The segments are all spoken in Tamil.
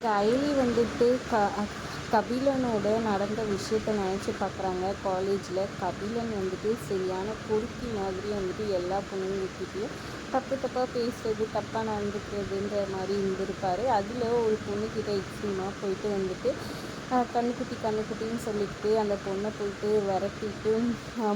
அயலி வந்துட்டு க கபிலனோட நடந்த விஷயத்த நினச்சி பார்க்குறாங்க காலேஜில் கபிலன் வந்துட்டு சரியான பொறுக்கி மாதிரி வந்துட்டு எல்லா பொண்ணுங்கக்கிட்டேயும் தப்பு தப்பாக பேசுறது தப்பாக நடந்துக்கிறதுன்ற மாதிரி இருந்திருப்பார். அதில் ஒரு பொண்ணுக்கிட்ட எக்ஸ்ட்ரீமாக போயிட்டு வந்துட்டு கண்ணுக்குட்டி கண்ணுக்குட்டின்னு சொல்லிட்டு அந்த பொண்ணை போயிட்டு விரட்டிட்டு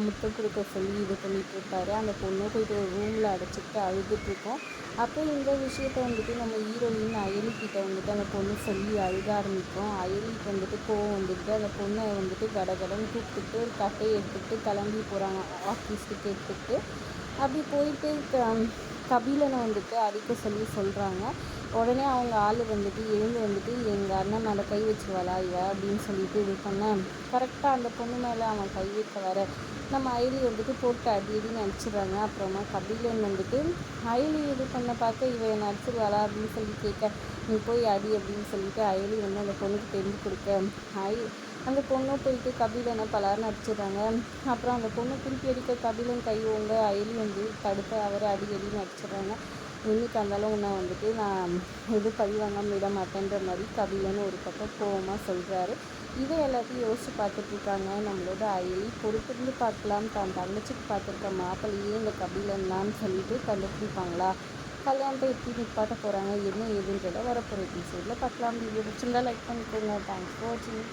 முத்தம் கொடுக்க சொல்லி இது பண்ணிகிட்டு இருப்பாரு அந்த பொண்ணை போயிட்டு ஒரு ரூமில் அடைச்சிக்கிட்டு அழுதுட்ருக்கோம் அப்போ இந்த விஷயத்த வந்துட்டு நம்ம ஹீரோயின் அயலிக்கிட்ட வந்துட்டு அந்த பொண்ணு சொல்லி அழுக ஆரம்பிக்கும். அயலிக்கு வந்துட்டு கோவம் வந்துட்டு அந்த பொண்ணை வந்துட்டு கடகடன்னு கூப்பிட்டுட்டு ஒரு கட்டையை எடுத்துகிட்டு கிளம்பி போகிறாங்க ஆஃபீஸுக்கு எடுத்துகிட்டு அப்படி போயிட்டு கபிலனை வந்துட்டு அடிக்க சொல்லி சொல்கிறாங்க உடனே அவங்க ஆள் வந்துட்டு எழுந்து வந்துட்டு எங்கள் அண்ணன் மேலே கை வச்சுருவாளா இவ? அப்படின்னு சொல்லிட்டு இது பண்ணேன் கரெக்டாக அந்த பொண்ணு மேலே அவன் கை வைக்க வர. நம்ம அயலி வந்துட்டு போட்டு அடி அடின்னு அடிச்சிடுறாங்க. அப்புறமா கபிலன் வந்துட்டு அயலி இது பண்ண பார்க்க இவ என்னை அடிச்சிருவாளா? அப்படின்னு சொல்லி கேட்க நீ போய் அடி அப்படின்னு சொல்லிட்டு அயலி வந்து அந்த பொண்ணுக்கு தெரிஞ்சு கொடுக்க. ஐ அந்த பொண்ணும் போயிட்டு கபிலனை பலார்னு அடிச்சிடுறாங்க. அப்புறம் அந்த பொண்ணு திருப்பி அடிக்க கபிலன் கை ஓங்க அயலி வந்து தடுத்து அவரை அடி அடின்னு அடிச்சிடுறாங்க. இன்னைக்கு இருந்தாலும் உன்னை வந்துட்டு நான் இது பழி வாங்காமல் விட மாட்டேன்ற மாதிரி கபிலன்னு ஒரு பக்கம் கோவமாக சொல்கிறாரு இதை எல்லாத்தையும் யோசித்து பார்த்துட்ருக்காங்க நம்மளோட அயலி பொறுத்திருந்து பார்க்கலாம். தான் தங்கச்சிக்கு பார்த்துருக்க மாப்பிள்ளையே இந்த கபிலன்லான்னு சொல்லிட்டு கண்டுபிடிப்பாங்களா? கல்யாணத்தை எப்படி நிப்பாட்ட போகிறாங்க என்ன ஏதுன்றதை வரப்போகிற எபிசோடில் பார்க்கலாம். வீடியோ பிடிச்சிருந்தா லைக் பண்ணிக்கோங்க. தேங்க்ஸ் ஃபார் வாட்சிங்